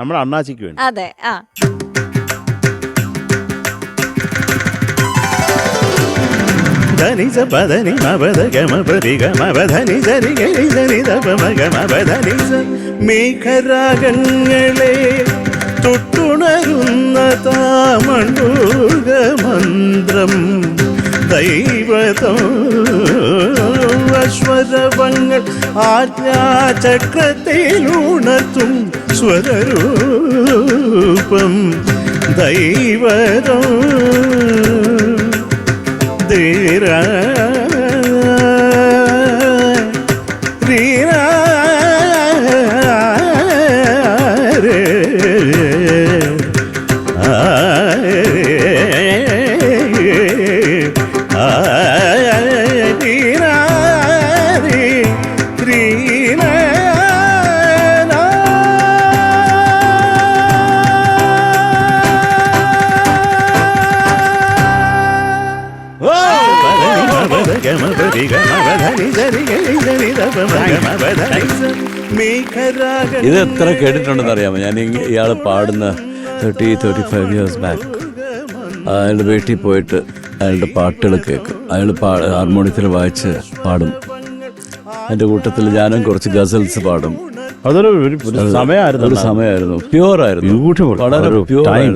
നമ്മുടെ അണ്ണാച്ചിക്ക് വേണ്ടി. അതെ ആ. ധനി സ പദനി മപദ ഗമ പ്രതി ഗമ പധനി സരി ഗരി സരി ദപ മഗമ പധനി സ മേഘരാഗങ്ങളെ തൊട്ടുണരുന്ന താമണ്ടൂക മന്ത്രം ദൈവതോ അശ്വരവങ്ങൾ ആജ്ഞാചക്രത്തിലുണർത്തും സ്വരൂപം ദൈവതോ. ഇത് എത്ര കേട്ടിട്ടുണ്ടെന്ന് അറിയാമോ ഞാൻ ഇയാൾ പാടുന്ന thirty thirty five years back അയാളുടെ വീട്ടിൽ പോയിട്ട് അയാളുടെ പാട്ടുകൾ കേൾക്കും അയാൾ പാ ഹാർമോണിയത്തിൽ വായിച്ച് പാടും എന്റെ കൂട്ടത്തിൽ ഞാനും കുറച്ച് ഗസൽസ് പാടും അതൊരു സമയമായിരുന്നു ഒരു സമയമായിരുന്നു പ്യുവർ ആയിരുന്നു. വളരെ പ്യുവർ ആയിരുന്നു